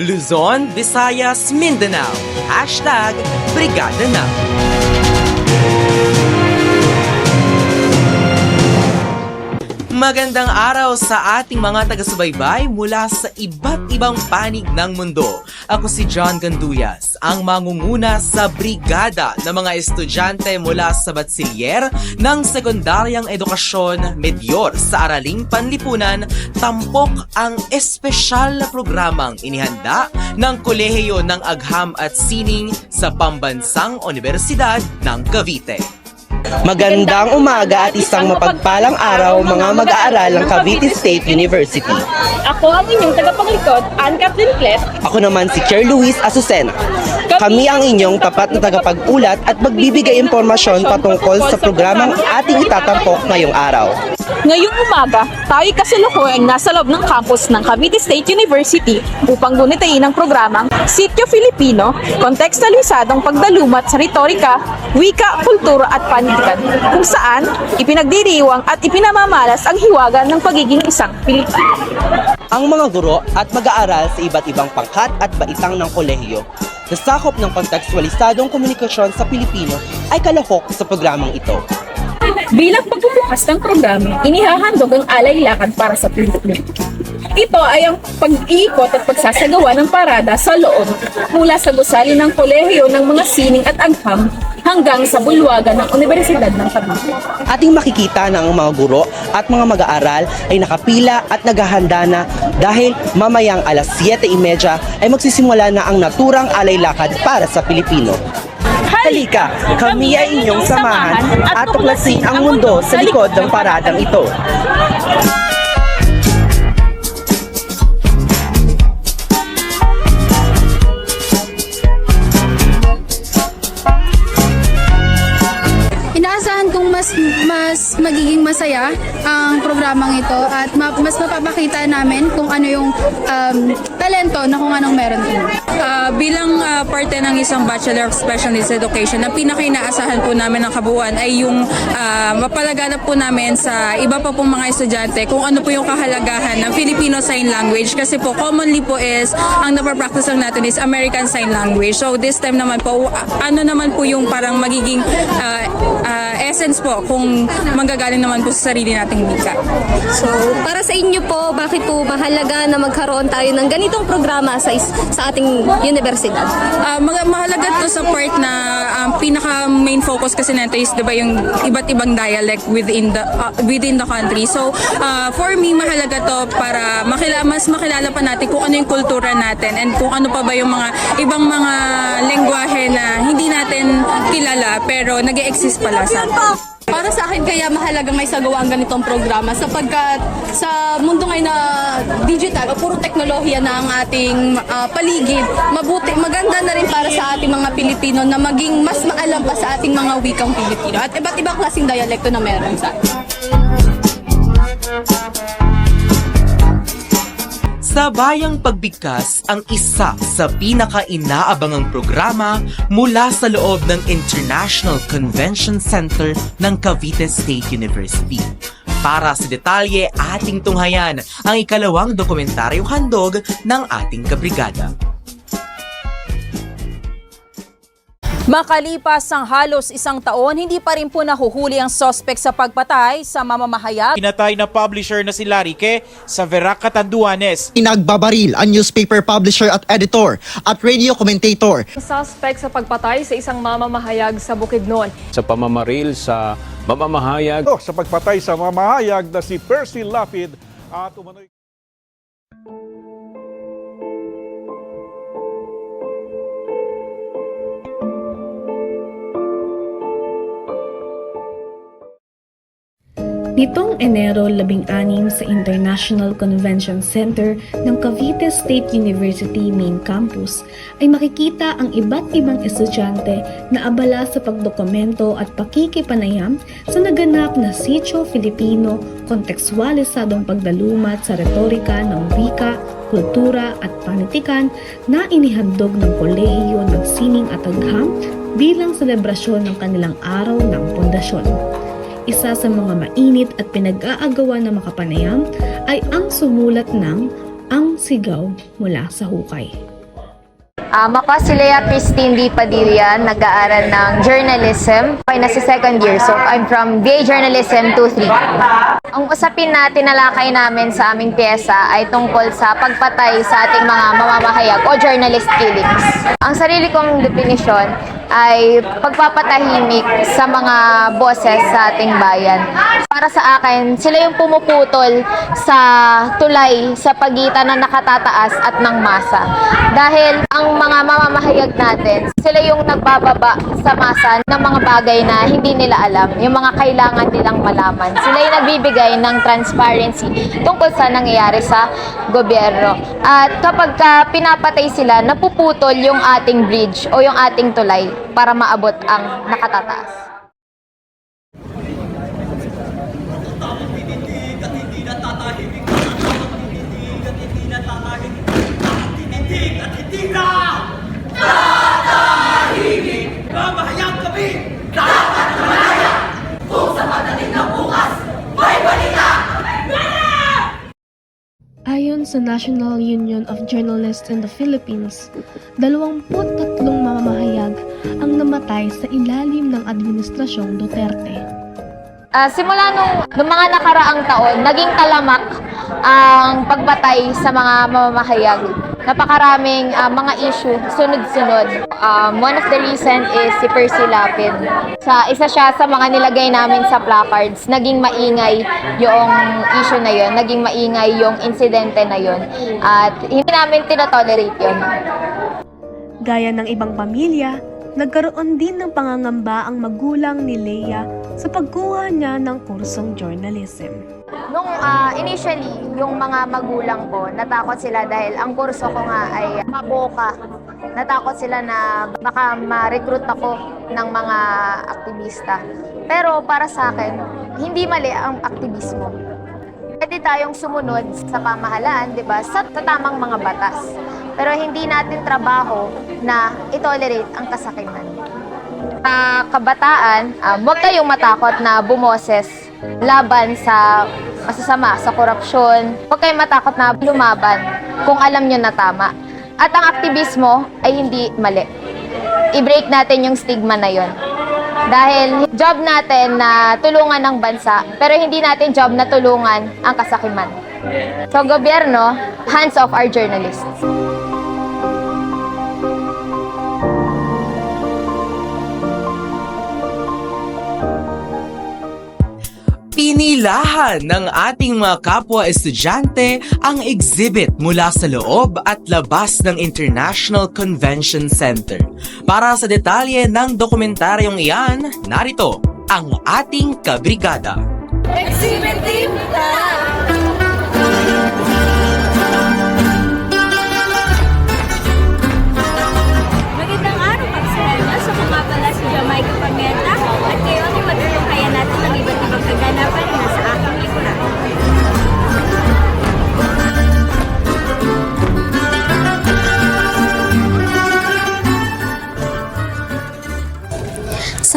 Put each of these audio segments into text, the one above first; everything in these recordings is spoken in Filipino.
Luzon, Visayas, Mindanao. Hashtag Brigada na. Magandang araw sa ating mga taga-subaybay mula sa iba't ibang panig ng mundo. Ako si John Ganduyas, ang mangunguna sa brigada ng mga estudyante mula sa Batsilyer ng Sekundaryang Edukasyon Medyor sa Araling Panlipunan, tampok ang espesyal na programang inihanda ng Kolehiyo ng Agham at Sining sa Pambansang Universidad ng Cavite. Magandang umaga at isang mapagpalang araw mga mag-aaral ng Cavite State University. Ako ang inyong tagapaglikod, Ann Kathleen Clef. Ako naman si Chair Luis Azucena. Kami ang inyong tapat na tagapag-ulat at magbibigay impormasyon patungkol sa programang ating itatampok ngayong araw. Ngayong umaga, tayo'y kasalukuyang nasa loob ng campus ng Cavite State University upang gunitain ang programang Sityo Filipino, kontekstualisadong pagdalumat sa retorika, wika, kultura at panitikan, kung saan ipinagdiriwang at ipinamamalas ang hiwaga ng pagiging isang Pilipino. Ang mga guro at mag-aaral sa iba't ibang pangkat at baitang ng kolehiyo na sakop ng kontekstualisadong komunikasyon sa Pilipino ay kalahok sa programang ito. Bilang pagbubukas ng programa, inihahandog ang alay lakad para sa Pilipino. Ito ay ang pag-iikot at pagsasagawa ng parada sa loob mula sa gusali ng kolehiyo ng mga sining at agham hanggang sa bulwagan ng Universidad ng Cavite. Ating makikita ang mga guro at mga mag-aaral ay nakapila at naghahanda na dahil mamayang alas 7.30 ay magsisimula na ang naturang alay lakad para sa Pilipino. Halika, kami ay inyong samahan at tuklasin ang mundo sa likod ng paradang ito. Mas mas magiging masaya ang programang ito at ma- mas mapapakita namin kung ano yung um, talento na kung anong meron din. Ah, bilang ah, parte ng isang Bachelor of Special Education, ang pinaka-inaasahan po namin ng kabuuan ay yung ah, mapalaganap po namin sa iba pa pong mga estudyante kung ano po yung kahalagahan ng Filipino Sign Language kasi po commonly po is ang napapractice lang natin is American Sign Language. So this time naman po, ano naman po yung parang magiging ah, ah, essence po kung manggagaling naman po sa sarili nating wika. So, para sa inyo po, bakit po mahalaga na magkaroon tayo ng ganitong programa sa is- sa ating universidad? Ah, mag- mahalaga to sa part na um, pinaka main focus kasi nito is 'di ba yung iba't ibang dialect within the ah, within the country. So ah, for me mahalaga to para makilala mas makilala pa natin kung ano yung kultura natin and kung ano pa ba yung mga ibang mga lengguwahe na hindi natin kilala pero nag-exist pala sa atin. Para sa akin kaya mahalagang may sagawa ang ganitong programa sapagkat sa mundo ngayon na digital o puro teknolohiya na ang ating ah, paligid, mabuti, maganda na rin para sa ating mga Pilipino na maging mas maalam pa sa ating mga wikang Pilipino at iba't ibang klaseng dialekto na meron sa atin. Sa Bayang Pagbigkas ang isa sa pinaka-inaabangang programa mula sa loob ng International Convention Center ng Cavite State University. Para sa detalye, ating tunghayan ang ikalawang dokumentaryong handog ng ating kabrigada. Makalipas ang halos isang taon, hindi pa rin po nahuhuli ang sospek sa pagpatay sa mamamahayag Pinatay na publisher na si Larike sa Verac Catanduanes. Pinagbabaril ang newspaper publisher at editor at radio commentator. suspect sa pagpatay sa isang mamamahayag sa Bukidnon. sa pamamaril sa mamamahayag sa pagpatay sa mamahayag na si Percy Lapid at umano'y Nitong Enero 16 sa International Convention Center ng Cavite State University Main Campus ay makikita ang iba't ibang estudyante na abala sa pagdokumento at pakikipanayam sa naganap na Sitio Filipino kontekstualisadong pagdalumat sa retorika ng wika, kultura at panitikan na inihandog ng kolehiyo ng Sining at Agham bilang selebrasyon ng kanilang araw ng pundasyon. Isa sa mga mainit at pinag-aagawa na makapanayam ay ang sumulat ng ang sigaw mula sa hukay. Um, ako si Lea Christine D. Padilla, nag-aaral ng journalism. Okay, nasa second year, so I'm from BA Journalism 2-3. Ang usapin na tinalakay namin sa aming pyesa ay tungkol sa pagpatay sa ating mga mamamahayag o journalist killings. Ang sarili kong definisyon ay pagpapatahimik sa mga boses sa ating bayan. Para sa akin, sila yung pumuputol sa tulay sa pagitan ng nakatataas at ng masa. Dahil ang mga mamamahayag natin, sila yung nagbababa sa masa ng mga bagay na hindi nila alam, yung mga kailangan nilang malaman. Sila yung nagbibigay ng transparency tungkol sa nangyayari sa gobyerno. At kapag ka pinapatay sila, napuputol yung ating bridge o yung ating tulay para maabot ang nakatataas. Ayon sa National Union of Journalists in the Philippines, 23 mamamahayag ang namatay sa ilalim ng Administrasyong Duterte. Ah, simula nung, nung mga nakaraang taon, naging talamak ang pagbatay sa mga mamamahayag. Napakaraming ah, mga issue, sunod-sunod. Um, one of the recent is si Percy Lapid. Sa, isa siya sa mga nilagay namin sa placards. Naging maingay yung issue na yon, naging maingay yung insidente na yon. At hindi namin tinotolerate yon. Gaya ng ibang pamilya, nagkaroon din ng pangangamba ang magulang ni Leia sa pagkuha niya ng kursong journalism. Nung ah, initially, yung mga magulang ko, natakot sila dahil ang kurso ko nga ay maboka. Natakot sila na baka ma-recruit ako ng mga aktivista. Pero para sa akin, hindi mali ang aktivismo. Pwede tayong sumunod sa pamahalaan, di ba, sa, sa tamang mga batas. Pero hindi natin trabaho na itolerate ang kasakiman. Sa kabataan, um, huwag kayong matakot na bumoses laban sa masasama, sa korupsyon. Huwag kayong matakot na lumaban kung alam nyo na tama. At ang aktivismo ay hindi mali. I-break natin yung stigma na yon. Dahil job natin na tulungan ng bansa, pero hindi natin job na tulungan ang kasakiman. So gobyerno, hands off our journalists. Pinilahan ng ating mga kapwa estudyante ang exhibit mula sa loob at labas ng International Convention Center. Para sa detalye ng dokumentaryong iyan, narito ang ating kabrigada. Exhibit Team, tara!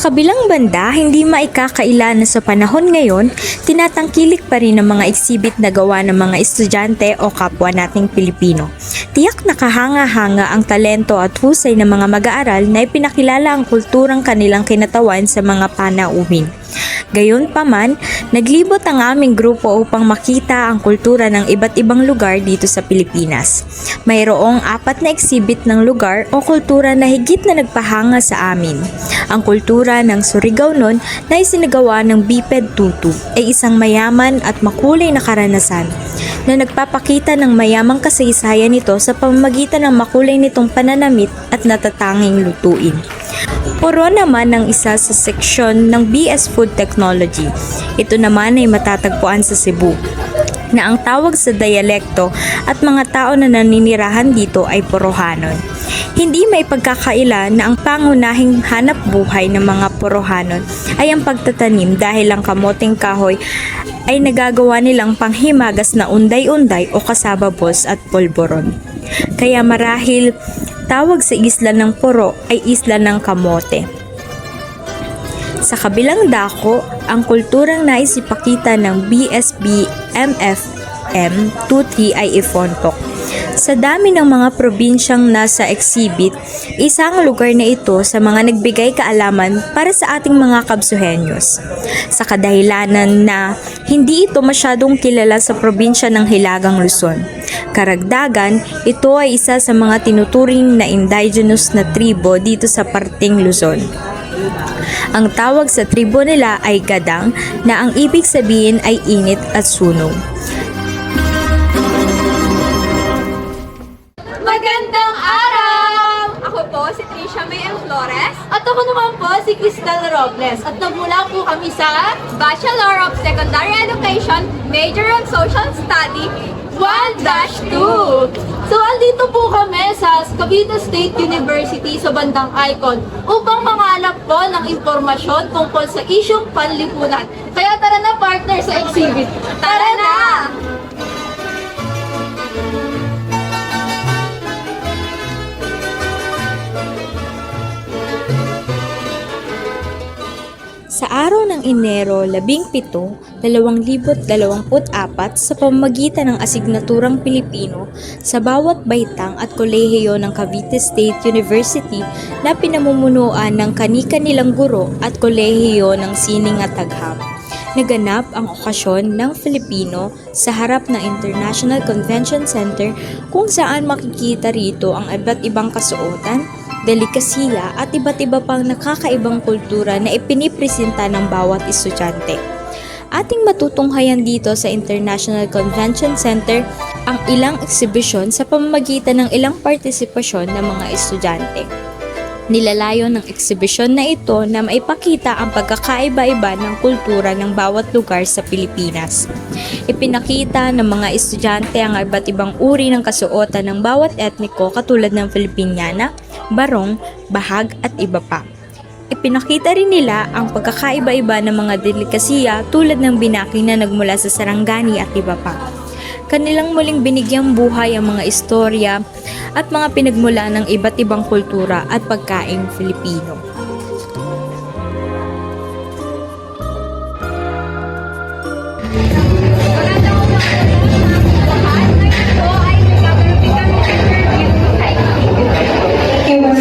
Kabilang banda, hindi maikakaila na sa panahon ngayon, tinatangkilik pa rin ang mga exhibit na gawa ng mga estudyante o kapwa nating Pilipino. Tiyak nakahanga-hanga ang talento at husay ng mga mag-aaral na ipinakilala ang kulturang kanilang kinatawan sa mga panauhin. Gayon pa man, naglibot ang aming grupo upang makita ang kultura ng iba't ibang lugar dito sa Pilipinas. Mayroong apat na exhibit ng lugar o kultura na higit na nagpahanga sa amin. Ang kultura ng Surigao noon na isinagawa ng Biped Tutu ay isang mayaman at makulay na karanasan na nagpapakita ng mayamang kasaysayan nito sa pamamagitan ng makulay nitong pananamit at natatanging lutuin. Puro naman ang isa sa seksyon ng BS Food Technology. Ito naman ay matatagpuan sa Cebu na ang tawag sa dialekto at mga tao na naninirahan dito ay Porohanon. Hindi may pagkakaila na ang pangunahing hanap buhay ng mga Porohanon ay ang pagtatanim dahil ang kamoteng kahoy ay nagagawa nilang panghimagas na unday-unday o kasababos at polboron. Kaya marahil tawag sa isla ng Poro ay isla ng kamote. Sa kabilang dako, ang kulturang naisipakita ng BSB MF SM23 ay ifontok. Sa dami ng mga probinsyang nasa exhibit, isang lugar na ito sa mga nagbigay kaalaman para sa ating mga kabsuhenyos. Sa kadahilanan na hindi ito masyadong kilala sa probinsya ng Hilagang Luzon. Karagdagan, ito ay isa sa mga tinuturing na indigenous na tribo dito sa parting Luzon. Ang tawag sa tribo nila ay gadang na ang ibig sabihin ay init at sunog. Magandang araw! Ako po si Trisha May M. Flores. At ako naman po si Cristal Robles. At nagmula po kami sa Bachelor of Secondary Education, Major on Social Study, 1-2. So, andito po kami sa Cavite State University sa bandang Icon upang mangalap po ng impormasyon tungkol sa isyong panlipunan. Kaya tara na partner sa exhibit. Tara na! Sa araw ng Enero 17, 2024 sa pamamagitan ng asignaturang Pilipino sa bawat baitang at kolehiyo ng Cavite State University na pinamumunuan ng kani-kanilang guro at kolehiyo ng sining at tagham. Naganap ang okasyon ng Filipino sa harap ng International Convention Center kung saan makikita rito ang iba't ibang kasuotan, delikasiya at iba't iba pang nakakaibang kultura na ipinipresenta ng bawat estudyante. Ating matutunghayan dito sa International Convention Center ang ilang eksibisyon sa pamamagitan ng ilang partisipasyon ng mga estudyante. Nilalayo ng eksibisyon na ito na maipakita ang pagkakaiba-iba ng kultura ng bawat lugar sa Pilipinas. Ipinakita ng mga estudyante ang iba't ibang uri ng kasuotan ng bawat etniko katulad ng Filipiniana, Barong, Bahag at iba pa. Ipinakita rin nila ang pagkakaiba-iba ng mga delikasiya tulad ng binaki na nagmula sa Sarangani at iba pa. Kanilang muling binigyang buhay ang mga istorya at mga pinagmula ng iba't ibang kultura at pagkaing Filipino.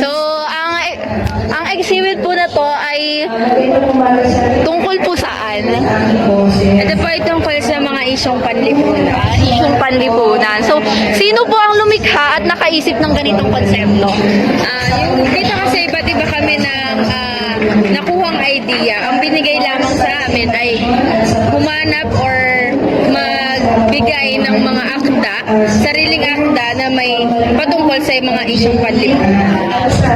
So, ang ang exhibit po na to ay tungkol po saan? Ito po ay tungkol isyong panlipunan. Isyong panlipunan. So, sino po ang lumikha at nakaisip ng ganitong konsepto? Ah, yung dito kasi iba't iba kami ng ah, nakuhang idea. Ang binigay lamang sa amin ay humanap or magbigay ng mga akda, sariling akda na may patungkol sa mga isyong panlipunan.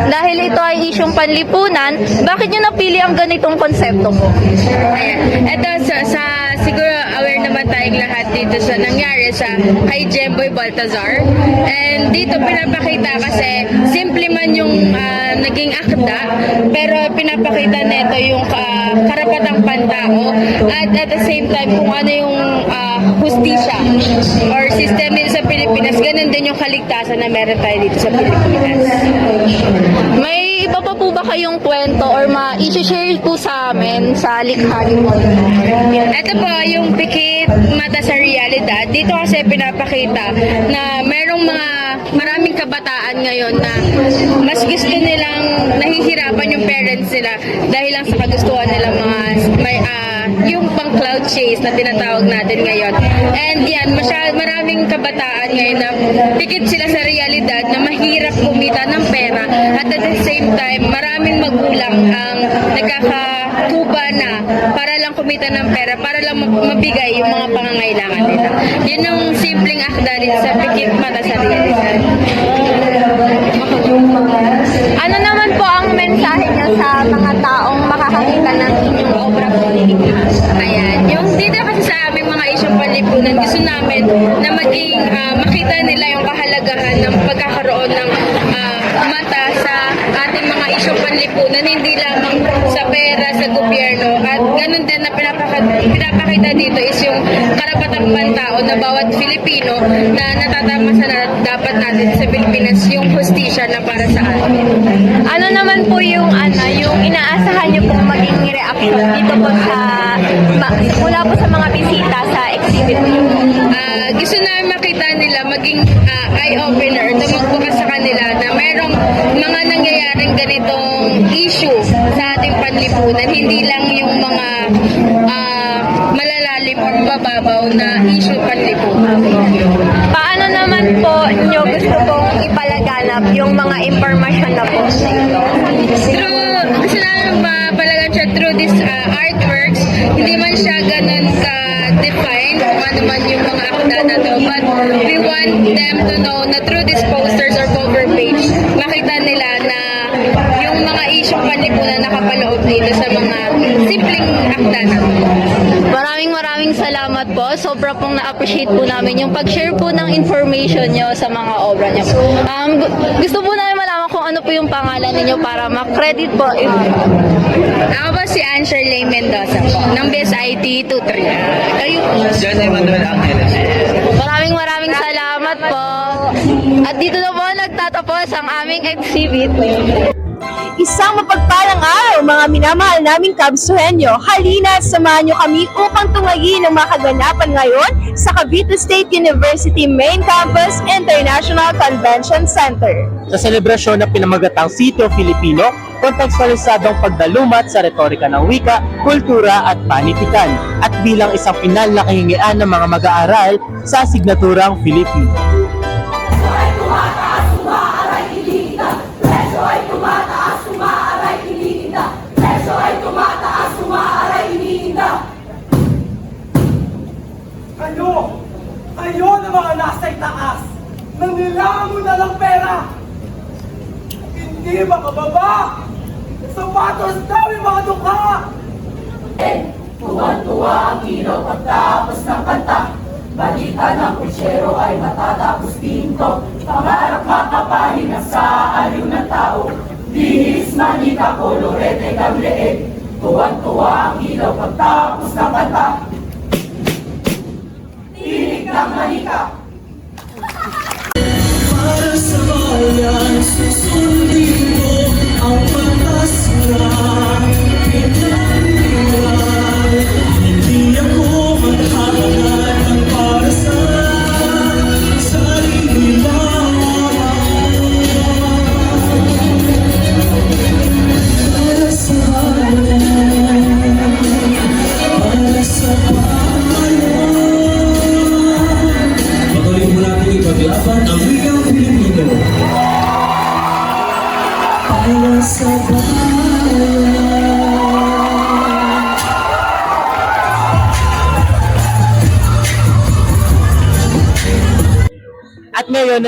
Dahil ito ay isyong panlipunan, bakit nyo napili ang ganitong konsepto po? Ayan. Ito sa, sa siguro naman tayong lahat dito sa nangyari sa kay Jemboy Baltazar. And dito pinapakita kasi simple man yung ah, naging akda, pero pinapakita nito yung ah, karapatang pantao at at the same time kung ano yung ah, hustisya or system dito sa Pilipinas, ganun din yung kaligtasan na meron tayo dito sa Pilipinas. Kayong kwento or ma-share po sa amin sa likha niyo po? Ito po yung pikit mata sa realidad. Dito kasi pinapakita na merong mga maraming kabataan ngayon na mas gusto nilang nahihirapan yung parents nila dahil lang sa kagustuhan nila mga may ah, yung pang cloud chase na tinatawag natin ngayon. And yan, masya, maraming kabataan ngayon na pikit sila sa realidad na mahirap kumita ng pera at at the same time, maraming magulang ang nagkakakuba na para lang kumita ng pera, para lang ma- mabigay yung mga pangangailangan nila. Yun ang simpleng akda sa pikit mata sa realidad. Ano naman po ang mensahe niyo sa mga taong makakakita ng inyong obra po Ayan. Yung dito kasi sa aming isyong panlipunan, gusto namin na maging ah, makita nila yung kahalagahan ng pagkakaroon ng ah, mata sa ating mga isyong panlipunan, hindi lamang sa pera, sa gobyerno. At ganun din na pinapakita dito is yung karapatang pantao na bawat Filipino na natatamasa na dapat natin sa Pilipinas yung hustisya na para sa atin. Ano naman po yung ano, yung inaasahan niyo pong maging reaction dito po sa mula po sa mga bisita sa exhibit niyo? Ah, gusto namin makita nila maging ah, eye-opener, tumagbukas sa kanila na merong mga nangyayaring ganitong issue sa ating panlipunan. Hindi lang yung mga ah, malalalim or mababaw na issue panlipunan. Paano naman po nyo gusto pong ipalaganap yung mga impormasyon na po na ito? Through, gusto namin mapalagan siya through these ah, artworks. Hindi man siya ganun ka-define kung ano man yung mga akda na to. But we want them to know na through these posters or cover page, makita nila na yung mga isyong panlipunan nakapaloob dito sa mga simpleng akda na. Maraming maraming salamat po. Sobra pong na-appreciate po namin yung pag-share po ng information nyo sa mga obra nyo. Um, gu- gusto po namin po yung pangalan ninyo para ma-credit po. If, Ako ba si Ansherlay Mendoza po, ng BSIT 23. Kayo po. maraming maraming salamat po. At dito na po nagtatapos ang aming exhibit. Isang mapagpalang araw mga minamahal naming kabsuhenyo. Halina samahan nyo kami upang tunghayin ang mga kaganapan ngayon sa Cavite State University Main Campus International Convention Center. Sa selebrasyon ng pinamagatang Sitio Filipino, kontekstualisadong pagdalumat sa retorika ng wika, kultura at panitikan at bilang isang pinal na kahingian ng mga mag-aaral sa asignaturang Filipino. Nangilangan na ng pera! Hindi makababa! Sapatos yung mga dukha! Tuwan-tuwa ang ilaw pagtapos ng kanta Balita ng kutsero ay matatapos pinto Pangarap makapahinga sa aliw ng tao Bihis manita kolorete kang leeg Tuwan-tuwa ang ilaw pagtapos ng kanta Tinig ng manika Para sa bayan, susundin mo ang pagkasira Pinandiwan, hindi ako maghahanap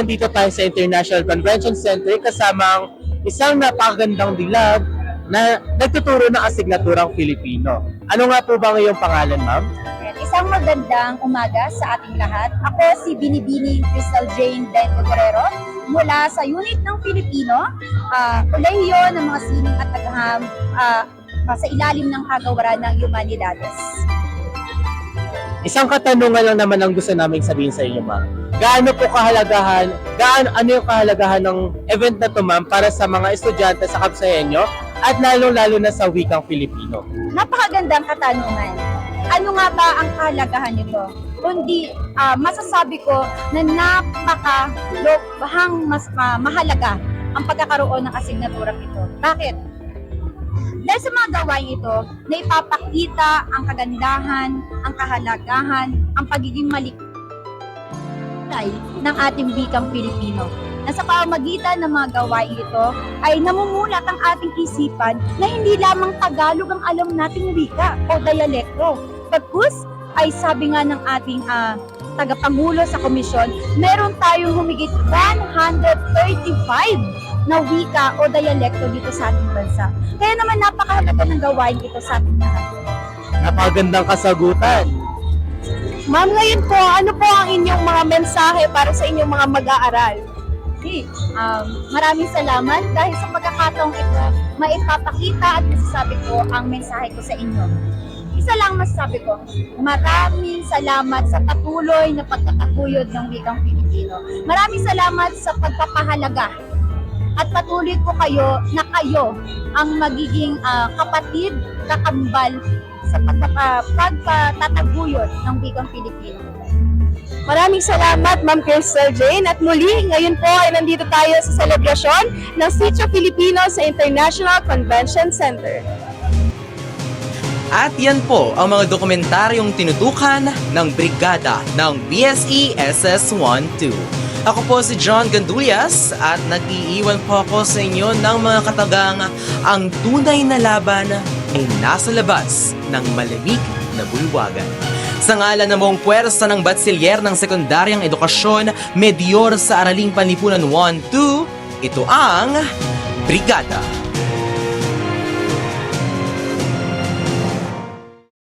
nandito tayo sa International Convention Center kasama ang isang napakagandang dilag na nagtuturo ng asignaturang Filipino. Ano nga po ba ngayong pangalan, ma'am? Isang magandang umaga sa ating lahat. Ako si Binibini Crystal Jane Dento Guerrero mula sa unit ng Filipino, uh, kolehiyo ng mga sining at tagaham ah, ah, sa ilalim ng kagawaran ng Humanidades. Isang katanungan lang naman ang gusto namin sabihin sa inyo, ma'am. Gaano po kahalagahan, gaano, ano yung kahalagahan ng event na to, ma'am, para sa mga estudyante sa Kapsayenyo at lalong-lalo na sa wikang Filipino? Napakagandang katanungan. Ano nga ba ang kahalagahan nito? Kundi ah, masasabi ko na napaka bahang mas ah, mahalaga ang pagkakaroon ng asignaturang ito. Bakit? Dahil sa mga gawain ito, na ipapakita ang kagandahan, ang kahalagahan, ang pagiging malikay ng ating wikang Pilipino. Na sa pamamagitan ng mga gawain ito ay namumulat ang ating isipan na hindi lamang Tagalog ang alam nating wika o dialekto. Pagkus ay sabi nga ng ating ah, tagapangulo sa komisyon, meron tayong humigit 135 na wika o dialekto dito sa ating bansa. Kaya naman napakahalaga ng gawain ito sa ating lahat. Napakagandang kasagutan. Ma'am, ngayon po, ano po ang inyong mga mensahe para sa inyong mga mag-aaral? Okay. Um, maraming salamat dahil sa pagkakataong ito, maipapakita at masasabi ko ang mensahe ko sa inyo. Isa lang masasabi ko, maraming salamat sa patuloy na pagkakatuyod ng wikang Pilipino. Maraming salamat sa pagpapahalaga at patuloy ko kayo na kayo ang magiging ah, kapatid, kakambal sa pagpapa- pagpatataguyod ng wikang Pilipino. Maraming salamat, Ma'am Crystal Jane. At muli, ngayon po ay nandito tayo sa selebrasyon ng Sitio Filipino sa International Convention Center. At yan po ang mga dokumentaryong tinutukan ng Brigada ng BSE SS12. Ako po si John Gandulias at nag-iiwan po ako sa inyo ng mga katagang ang tunay na laban ay nasa labas ng malamig na bulwagan. Sa ngalan ng buong puwersa ng Batsilyer ng Sekundaryang Edukasyon, Medior sa Araling Panipunan 1-2, ito ang Brigada